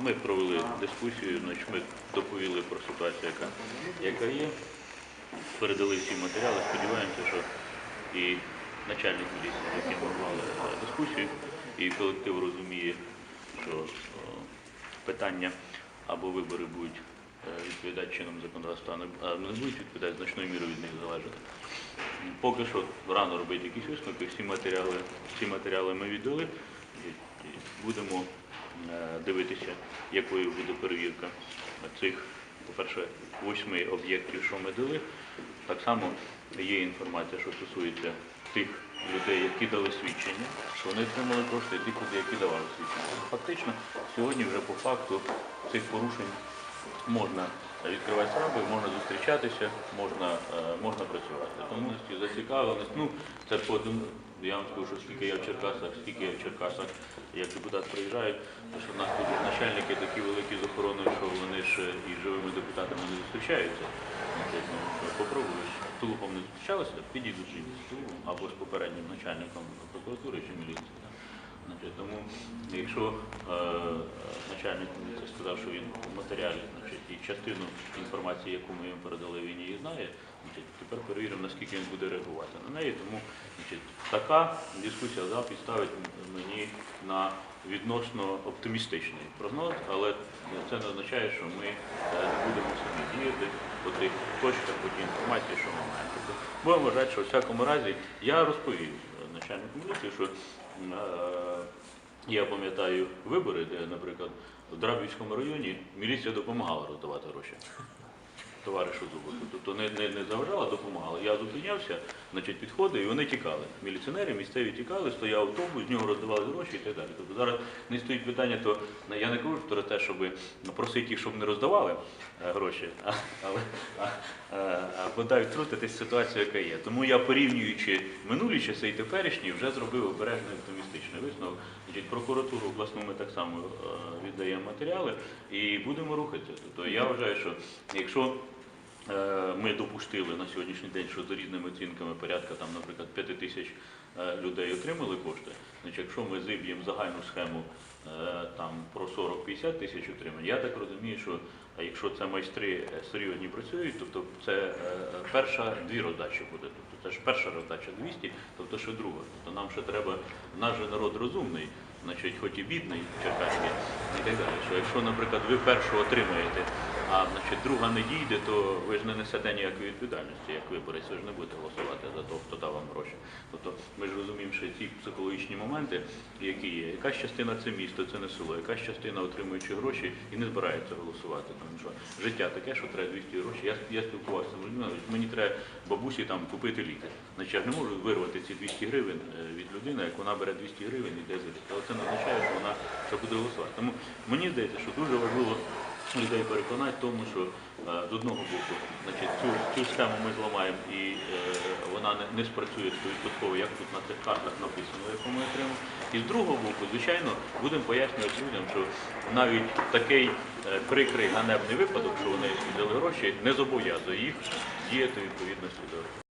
Ми провели дискусію, значить, ми доповіли про ситуацію, яка, яка є. Передали всі матеріали. Сподіваємося, що і начальник міліції, з яким е, дискусію, і колектив розуміє, що е, питання або вибори будуть е, відповідати чином законодавства, а не- будуть відповідати значною мірою від них залежати. Поки що рано робити якісь висновки, всі матеріали, всі матеріали ми віддали. І- Будемо дивитися, якою буде перевірка цих, по-перше, восьми об'єктів, що ми дали. Так само є інформація, що стосується тих людей, які дали свідчення, що вони отримали кошти, і тих людей, які давали свідчення. Фактично, сьогодні вже по факту цих порушень можна відкривати справи, можна зустрічатися, можна, е, можна працювати. Тому зацікавленість, ну це по. Я вам скажу, що скільки я в Черкасах, скільки я в Черкасах, як депутат приїжджаю, то що в нас тут начальники такі великі з охороною, що вони ж і живими депутатами не зустрічаються. Ну, Попробуєш, з Тулупом не зустрічалися, підійдуть жінки з Тулупом або з попереднім начальником прокуратури чи міліції. тому якщо е, начальник міліції сказав, що він в матеріалі, значить, і частину інформації, яку ми йому передали, він її знає, значить, тепер перевіримо, наскільки він буде реагувати на неї. Тому значить, така дискусія запит ставить мені на відносно оптимістичний прогноз, але це не означає, що ми е, не будемо самі діяти по тих точках, по тій інформації, що ми маємо. Тобто, будемо вважати, що в всякому разі я розповів е, начальнику міліції, що Е, Я пам'ятаю вибори, де, наприклад, в Драбівському районі міліція допомагала роздавати гроші товаришу Зубову. Тобто не, не, не заважала, допомагала. Я зупинявся, значить, підходив, і вони тікали. Міліціонери місцеві тікали, стояв автобус, з нього роздавали гроші і так далі. Тобто зараз не стоїть питання, то я не кажу про те, щоб просити їх, щоб не роздавали е, гроші, але бодай втрутитись ситуацію, яка є. Тому я порівнюючи минулі часи і теперішні, вже зробив обережний оптимістичний висновок. Значить, прокуратуру обласну ми так само е, віддаємо матеріали і будемо рухатися. Тобто я вважаю, що якщо Ми допустили на сьогоднішній день, що за різними оцінками порядка там, наприклад, 5 тисяч е, людей отримали кошти. Значить, якщо ми зиб'ємо загальну схему е, там про 40-50 тисяч отримань, я так розумію, що е, якщо це майстри е, серйозні працюють, тобто це е, перша дві роздачі буде. Тобто це ж перша роздача 200, тобто ще друга. Тобто нам ще треба, наш же народ розумний, значить, хоч і бідний, черкаський і так далі. Що якщо, наприклад, ви першу отримаєте, а значить, друга не дійде, то ви ж не несете ніякої відповідальності, як виборець, ви ж не будете голосувати за того, хто дав вам гроші. Тобто ми ж розуміємо, що ці психологічні моменти, які є, якась частина це місто, це не село, якась частина отримуючи гроші і не збирається голосувати. Тому що життя таке, що треба 200 грошей. Я, я спілкувався з людьми, мені треба бабусі там купити ліки. Значить, я не можу вирвати ці 200 гривень е, від людини, як вона бере 200 гривень і йде за ліки. Але це не означає, що вона ще буде голосувати. Тому мені здається, що дуже важливо людей переконати тому, що е, з одного боку, значить, цю, схему ми зламаємо і е, вона не, спрацює стовідсотково, як тут на цих картах написано, яку ми отримали. І з другого боку, звичайно, будемо пояснювати людям, що навіть такий е, прикрий ганебний випадок, що вони взяли гроші, не зобов'язує їх діяти відповідності до.